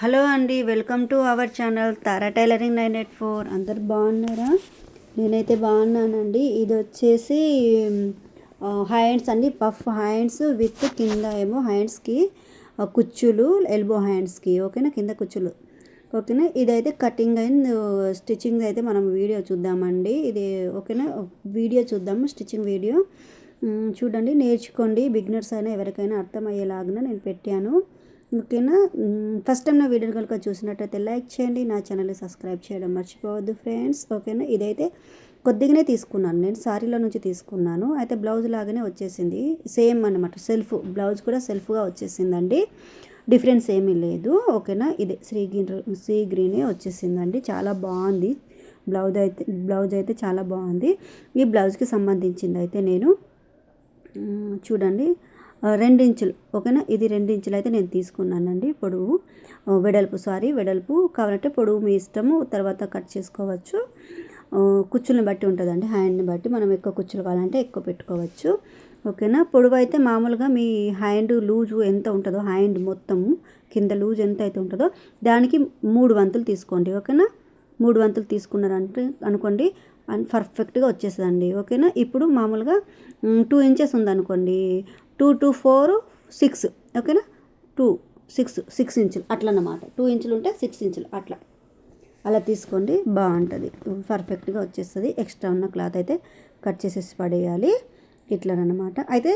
Hello అండి welcome to our channel Tara tailoring nine eight four. అందరు బాగున్నారా? నేనైతే బాగున్నానండి. ఇది వచ్చేసి హ్యాండ్స్ అండి పఫ్ హ్యాండ్స్ విత్ కింద ఏమో హ్యాండ్స్కి కుచ్చులు ఎల్బో హ్యాండ్స్కి ఓకేనా? కింద కుచ్చులు. ఓకేనా? ఇదైతే కటింగ్ అండ్ స్టిచ్చింగ్ అయితే మనం వీడియో చూద్దామండి. ఇది ఓకేనా? వీడియో చూద్దాము స్టిచ్చింగ్ వీడియో. చూడండి నేర్చుకోండి. బిగినర్స్ అయినా ఎవరికైనా అర్థమయ్యేలాగా నేను పెట్టాను. ఓకేనా? ఫస్ట్ టైం నా వీడియో కనుక చూసినట్టయితే లైక్ చేయండి నా ఛానల్ని సబ్స్క్రైబ్ చేయడం మర్చిపోవద్దు ఫ్రెండ్స్ ఓకేనా? ఇదైతే కొద్దిగానే తీసుకున్నాను నేను సారీలో నుంచి తీసుకున్నాను. అయితే బ్లౌజ్ లాగానే వచ్చేసింది. సేమ్ అనమాట సెల్ఫ్ బ్లౌజ్ కూడా సెల్ఫ్గా వచ్చేసిందండి. డిఫరెన్స్ ఏమీ లేదు ఓకేనా? ఇదే శ్రీ గ్రీన్ సీ గ్రీనే వచ్చేసిందండి. చాలా బాగుంది. బ్లౌజ్ అయితే బ్లౌజ్ అయితే చాలా బాగుంది. ఈ బ్లౌజ్కి సంబంధించింది అయితే నేను చూడండి. రెండించులు. ఓకేనా? ఇది రెండించులు అయితే నేను తీసుకున్నానండి. పొడవు వెడల్పు సారీ వెడల్పు కావాలంటే పొడవు మీ ఇష్టము తర్వాత కట్ చేసుకోవచ్చు. ఆ, కుచ్చుల్ని బట్టి ఉంటుందండి. హ్యాండ్ని బట్టి మనం ఎక్కువ కుచ్చులు కావాలంటే ఎక్కువ పెట్టుకోవచ్చు. ఓకేనా? పొడవు అయితే మామూలుగా మీ హ్యాండ్ లూజు ఎంత ఉంటుందో హ్యాండ్ మొత్తము కింద లూజ్ ఎంత అయితే ఉంటుందో దానికి మూడు వంతులు తీసుకోండి. ఓకేనా? మూడు వంతులు తీసుకున్నారంటే అనుకోండి అండ్ పర్ఫెక్ట్గా వచ్చేస్తుందండి. ఓకేనా? ఇప్పుడు మామూలుగా టూ ఇంచెస్ ఉందనుకోండి. టూ టు ఫోర్ సిక్స్ ఓకేనా? టూ సిక్స్ సిక్స్ ఇంచులు అట్లా అన్నమాట టూ ఇంచులు ఉంటే సిక్స్ ఇంచులు అట్లా. అలా తీసుకోండి. బాగుంటుంది. పర్ఫెక్ట్గా వచ్చేస్తుంది. ఎక్స్ట్రా ఉన్న క్లాత్ అయితే కట్ చేసేసి పడేయాలి. ఇట్లనమాట అయితే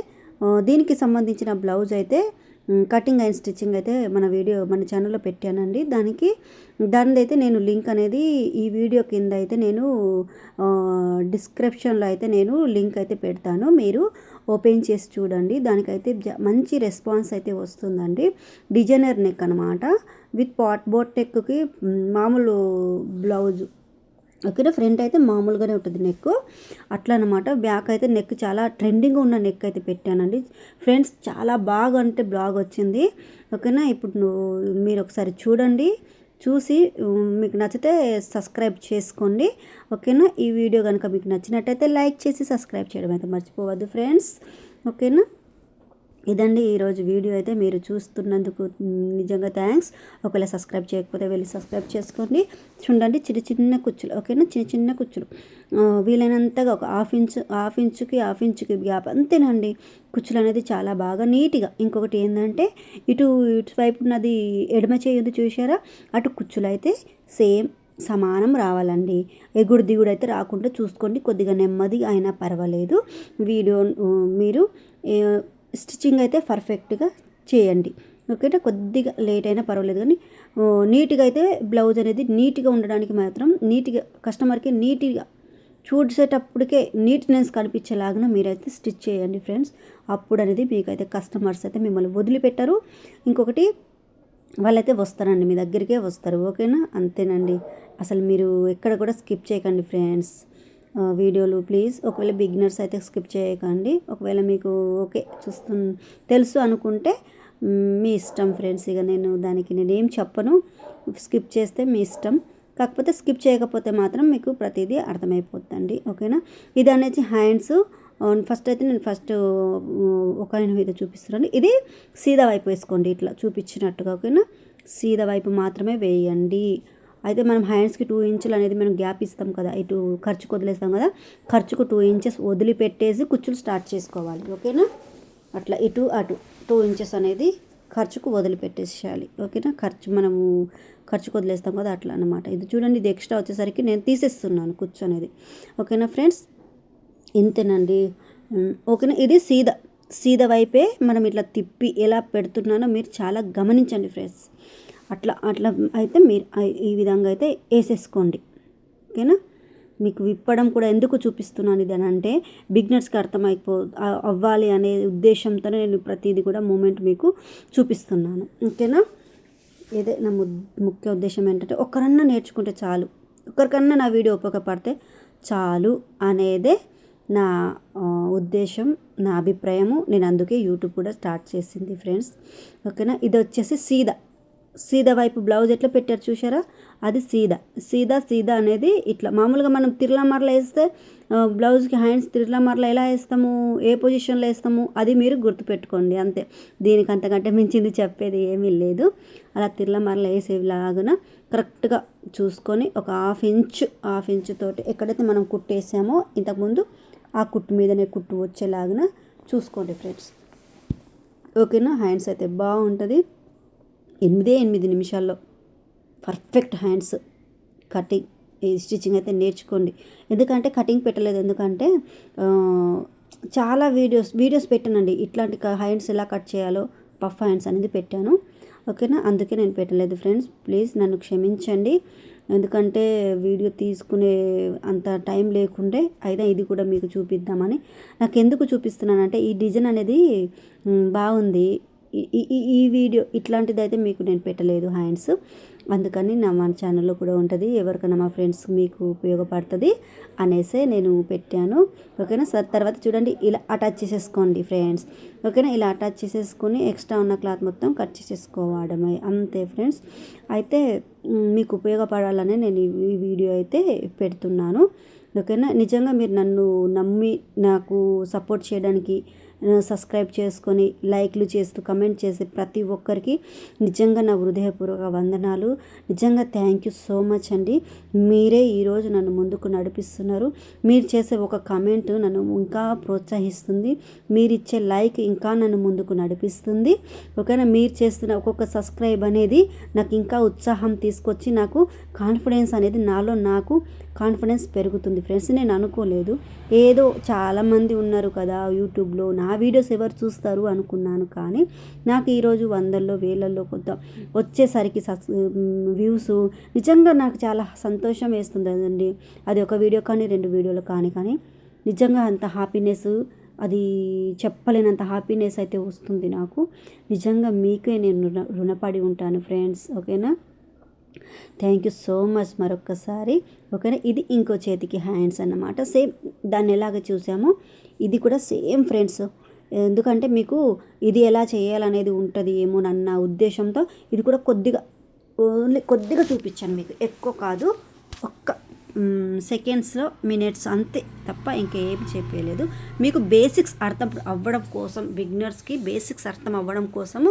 దీనికి సంబంధించిన బ్లౌజ్ అయితే కటింగ్ అండ్ స్టిచ్చింగ్ అయితే మన వీడియో మన ఛానల్లో పెట్టానండి. దానికి దానిది అయితే నేను లింక్ అనేది ఈ వీడియో కింద అయితే నేను డిస్క్రిప్షన్లో అయితే నేను లింక్ అయితే పెడతాను. మీరు ఓపెన్ చేసి చూడండి. దానికైతే జ- మంచి రెస్పాన్స్ అయితే వస్తుందండి. డిజైనర్ నెక్ అనమాట విత్ పాట్ బోట్ నెక్కి మామూలు బ్లౌజ్ ఓకేనా ఫ్రంట్ అయితే మామూలుగానే ఉంటుంది నెక్ అట్లా అనమాట బ్యాక్ అయితే నెక్ చాలా ట్రెండింగ్ ఉన్న నెక్ అయితే పెట్టానండి. ఫ్రెండ్స్ చాలా బాగా అంటే బ్లాగ్ వచ్చింది. ఓకేనా? ఇప్పుడు నువ్వు మీరు ఒకసారి చూడండి చూసి మీకు నచ్చితే సబ్స్క్రైబ్ చేసుకోండి. ఓకేనా? ఈ వీడియో కనుక మీకు నచ్చినట్టయితే లైక్ చేసి సబ్స్క్రైబ్ చేయడం అయితే మర్చిపోవద్దు ఫ్రెండ్స్. ఓకేనా? ఇదండి ఈరోజు వీడియో అయితే మీరు చూస్తున్నందుకు నిజంగా థ్యాంక్స్. ఒకవేళ సబ్స్క్రైబ్ చేయకపోతే వెళ్ళి సబ్స్క్రైబ్ చేసుకోండి. చూడండి చిన్న చిన్న కుచ్చులు ఓకేనా? చిన్న చిన్న కుచ్చులు. వీలైనంతగా ఒక హాఫ్ ఇంచ్ హాఫ్ ఇంచుకి హాఫ్ ఇంచుకి గ్యాప్ అంతేనండి. కుచ్చులు అనేది చాలా బాగా నీట్గా. ఇంకొకటి ఏంటంటే ఇటు ఇటు వైపు ఉన్నది ఎడమ చేయదు చూసారా అటు కుచ్చులు అయితే సేమ్ సమానం రావాలండి. ఎగుడు దిగుడు అయితే రాకుండా చూసుకోండి. కొద్దిగా నెమ్మది అయినా పర్వాలేదు. వీడియో మీరు స్టిచ్చింగ్ అయితే పర్ఫెక్ట్గా చేయండి. ఓకేనా? కొద్దిగా లేట్ అయినా పర్వాలేదు కానీ నీట్గా అయితే బ్లౌజ్ అనేది నీట్గా ఉండడానికి మాత్రం నీట్గా కస్టమర్కి నీట్గా చూసేటప్పటికే నీట్నెస్ కనిపించేలాగా మీరైతే స్టిచ్ చేయండి ఫ్రెండ్స్. అప్పుడు అనేది మీకైతే కస్టమర్స్ అయితే మిమ్మల్ని వదిలిపెట్టరు. ఇంకొకటి వాళ్ళైతే వస్తారండి మీ దగ్గరికే వస్తారు. ఓకేనా? అంతేనండి. అసలు మీరు ఎక్కడ కూడా స్కిప్ చేయకండి ఫ్రెండ్స్. వీడియోలు ప్లీజ్. ఒకవేళ బిగినర్స్ అయితే స్కిప్ చేయకండి. ఒకవేళ మీకు ఓకే చూస్తు తెలుసు అనుకుంటే మీ ఇష్టం ఫ్రెండ్స్. ఇక నేను దానికి నేను ఏం చెప్పను. స్కిప్ చేస్తే మీ ఇష్టం. కాకపోతే స్కిప్ చేయకపోతే మాత్రం మీకు ప్రతిదీ అర్థమైపోతుందండి ఓకేనా? ఇది అనేది హ్యాండ్స్ ఫస్ట్ అయితే నేను ఫస్ట్ ఒక ఆయన మీద చూపిస్తున్నాను. ఇది సీదా వైపు వేసుకోండి ఇట్లా చూపించినట్టుగా ఓకేనా? సీదా వైపు మాత్రమే వేయండి. అయితే మనం హ్యాండ్స్కి టూ ఇంచులు అనేది మనం గ్యాప్ ఇస్తాం కదా ఇటు ఖర్చుకు వదిలేస్తాం కదా ఖర్చుకు టూ ఇంచెస్ వదిలిపెట్టేసి కుచ్చులు స్టార్ట్ చేసుకోవాలి ఓకేనా? అట్లా ఇటు అటు టూ ఇంచెస్ అనేది ఖర్చుకు వదిలిపెట్టేసేయాలి ఓకేనా? ఖర్చు మనము ఖర్చుకు వదిలేస్తాం కదా అట్లా అనమాట ఇది చూడండి ఇది ఎక్స్ట్రా వచ్చేసరికి నేను తీసేస్తున్నాను కుచ్చు అనేది ఓకేనా ఫ్రెండ్స్? ఇంతేనండి. ఓకేనా? ఇది సీద సీద వైపే మనం ఇట్లా తిప్పి ఎలా పెడుతున్నానో మీరు చాలా గమనించండి ఫ్రెండ్స్. అట్లా అట్లా అయితే మీరు ఈ విధంగా అయితే వేసేసుకోండి. ఓకేనా? మీకు విప్పడం కూడా ఎందుకు చూపిస్తున్నాను ఇది అని అంటే బిగ్నర్స్కి అర్థమైపో అవ్వాలి అనే ఉద్దేశంతోనే నేను ప్రతిదీ కూడా మూమెంట్ మీకు చూపిస్తున్నాను. ఓకేనా? ఏదే నా ము ముఖ్య ఉద్దేశం ఏంటంటే ఒకరన్నా నేర్చుకుంటే చాలు. ఒకరికన్నా నా వీడియో ఉపయోగపడితే చాలు అనేదే నా ఉద్దేశం నా అభిప్రాయము. నేను అందుకే యూట్యూబ్ కూడా స్టార్ట్ చేసింది ఫ్రెండ్స్. ఓకేనా? ఇది వచ్చేసి సీదా. సీదా వైపు బ్లౌజ్ ఎట్లా పెట్టారు చూసారా అది సీదా. సీదా సీదా అనేది ఇట్లా. మామూలుగా మనం తిరలా మరల వేస్తే బ్లౌజ్కి హ్యాండ్స్ తిరలా మరల ఎలా వేస్తాము? ఏ పొజిషన్లో వేస్తాము? అది మీరు గుర్తుపెట్టుకోండి అంతే. దీనికి అంతకంటే మించింది చెప్పేది ఏమీ లేదు. అలా తిరల మరల వేసేలాగా కరెక్ట్గా చూసుకొని ఒక హాఫ్ ఇంచ్ హాఫ్ ఇంచ్ తోటి ఎక్కడైతే మనం కుట్టేసామో ఇంతకుముందు ఆ కుట్టు మీదనే కుట్టు వచ్చేలాగా చూసుకోండి ఫ్రెండ్స్. ఓకేనా? హ్యాండ్స్ అయితే బాగుంటుంది. ఎనిమిదే ఎనిమిది నిమిషాల్లో. Perfect hands. కటింగ్. ఈ స్టిచ్చింగ్ అయితే నేర్చుకోండి. ఎందుకంటే కటింగ్ పెట్టలేదు. ఎందుకంటే చాలా వీడియోస్ వీడియోస్ పెట్టానండి. ఇట్లాంటి హ్యాండ్స్ ఎలా కట్ చేయాలో పఫ్ హ్యాండ్స్ అనేది పెట్టాను. ఓకేనా? అందుకే నేను పెట్టలేదు ఫ్రెండ్స్. ప్లీజ్ నన్ను క్షమించండి. ఎందుకంటే వీడియో తీసుకునే అంత టైం లేకుండే అయినా ఇది కూడా మీకు చూపిద్దామని. నాకు ఎందుకు చూపిస్తున్నానంటే ఈ డిజైన్ అనేది బాగుంది. ఈ- ఈ ఈ- వీడియో ఇట్లాంటిది అయితే మీకు నేను పెట్టలేదు హ్యాండ్స్. అందుకని నా మన ఛానల్లో కూడా ఉంటుంది. ఎవరికైనా మా ఫ్రెండ్స్ మీకు ఉపయోగపడుతుంది అనేసే నేను పెట్టాను. ఓకేనా? సార్ తర్వాత చూడండి. ఇలా అటాచ్ చేసేసుకోండి ఫ్రెండ్స్. ఓకేనా? ఇలా అటాచ్ చేసేసుకొని ఎక్స్ట్రా ఉన్న క్లాత్ మొత్తం కట్ చేసేసుకోవడమే. అంతే ఫ్రెండ్స్. అయితే మీకు ఉపయోగపడాలనే నేను ఈ వీడియో అయితే పెడుతున్నాను. ఓకేనా? నిజంగా మీరు నన్ను నమ్మి నాకు సపోర్ట్ చేయడానికి సబ్స్క్రైబ్ చేసుకొని లైక్లు చేస్తూ కమెంట్ చేసి ప్రతి ఒక్కరికి నిజంగా నా హృదయపూర్వక వందనాలు. నిజంగా థ్యాంక్ యూ సో మచ్ అండి. మీరే ఈరోజు నన్ను ముందుకు నడిపిస్తున్నారు. మీరు చేసే ఒక కమెంట్ నన్ను ఇంకా ప్రోత్సహిస్తుంది. మీరు ఇచ్చే లైక్ ఇంకా నన్ను ముందుకు నడిపిస్తుంది. ఓకేనా మీరు చేస్తున్న ఒక్కొక్క సబ్స్క్రైబ్ అనేది నాకు ఇంకా ఉత్సాహం తీసుకొచ్చి నాకు కాన్ఫిడెన్స్ అనేది నాలో నాకు కాన్ఫిడెన్స్ పెరుగుతుంది. ఫ్రెండ్స్ నేను అనుకోలేదు. ఏదో చాలామంది ఉన్నారు కదా యూట్యూబ్లో. నా వీడియోస్ ఎవరు చూస్తారు అనుకున్నాను కానీ నాకు ఈరోజు వందల్లో వేలల్లో కొంత వచ్చేసరికి సక్స్ వ్యూస్ నిజంగా నాకు చాలా సంతోషం వేస్తుంది అండి అది ఒక వీడియో కానీ రెండు వీడియోలు కానీ కానీ నిజంగా అంత హ్యాపీనెస్ అది చెప్పలేనంత హ్యాపీనెస్ అయితే వస్తుంది నాకు. నిజంగా మీకే నేను రుణ రుణపడి ఉంటాను ఫ్రెండ్స్ ఓకేనా? థ్యాంక్ యూ సో మచ్ మరొక్కసారి ఓకేనా? ఇది ఇంకో చేతికి హ్యాండ్స్ అన్నమాట. సేమ్ దాన్ని ఎలాగ చూసామో ఇది కూడా సేమ్ ఫ్రెండ్స్ ఎందుకంటే మీకు ఇది ఎలా చేయాలనేది ఉంటుంది ఏమో నన్న ఉద్దేశంతో ఇది కూడా కొద్దిగా ఓన్లీ కొద్దిగా చూపించాను మీకు. ఎక్కువ కాదు ఒక్క సెకండ్స్లో మినిట్స్ అంతే తప్ప ఇంకేం చెప్పలేదు మీకు బేసిక్స్ అర్థం అవ్వడం కోసం బిగినర్స్కి బేసిక్స్ అర్థం అవ్వడం కోసము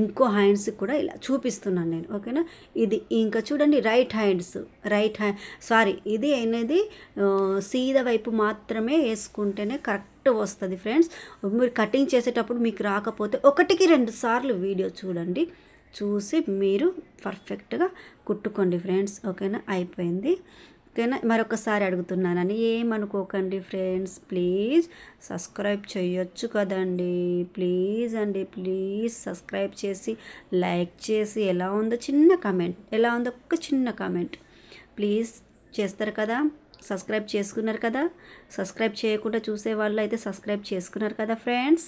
ఇంకో హ్యాండ్స్ కూడా ఇలా చూపిస్తున్నాను నేను ఓకేనా? ఇది ఇంకా చూడండి right hands right hand sorry ఇది అనేది సీద వైపు మాత్రమే వేసుకుంటేనే కరెక్ట్ వస్తుంది ఫ్రెండ్స్. మీరు కటింగ్ చేసేటప్పుడు మీకు రాకపోతే ఒకటికి రెండు సార్లు వీడియో చూడండి. చూసి మీరు పర్ఫెక్ట్గా కుట్టుకోండి ఫ్రెండ్స్ ఓకేనా? అయిపోయింది. ఓకేనా మరొకసారి అడుగుతున్నానని ఏమనుకోకండి ఫ్రెండ్స్. ప్లీజ్ సబ్స్క్రైబ్ చేయొచ్చు కదండి. ప్లీజ్ అండి ప్లీజ్ సబ్స్క్రైబ్ చేసి లైక్ చేసి ఎలా ఉందో చిన్న కామెంట్ ఎలా ఉందో ఒక చిన్న కామెంట్ ప్లీజ్ చేస్తారు కదా. సబ్స్క్రైబ్ చేసుకున్నారు కదా? సబ్స్క్రైబ్ చేయకుండా చూసే వాళ్ళు అయితే సబ్స్క్రైబ్ చేసుకున్నారు కదా ఫ్రెండ్స్?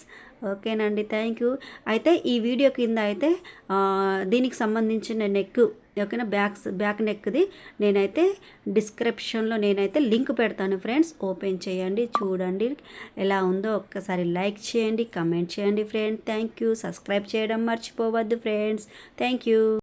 ఓకేనండి థ్యాంక్ యూ. అయితే ఈ వీడియో కింద అయితే దీనికి సంబంధించిన నెక్ ఓకేనా బ్యాక్ బ్యాక్ నెక్ది నేనైతే డిస్క్రిప్షన్లో నేనైతే లింక్ పెడతాను ఫ్రెండ్స్. ఓపెన్ చేయండి చూడండి ఎలా ఉందో ఒక్కసారి లైక్ చేయండి కమెంట్ చేయండి ఫ్రెండ్. Thank you. సబ్స్క్రైబ్ చేయడం మర్చిపోవద్దు ఫ్రెండ్స్. Thank you.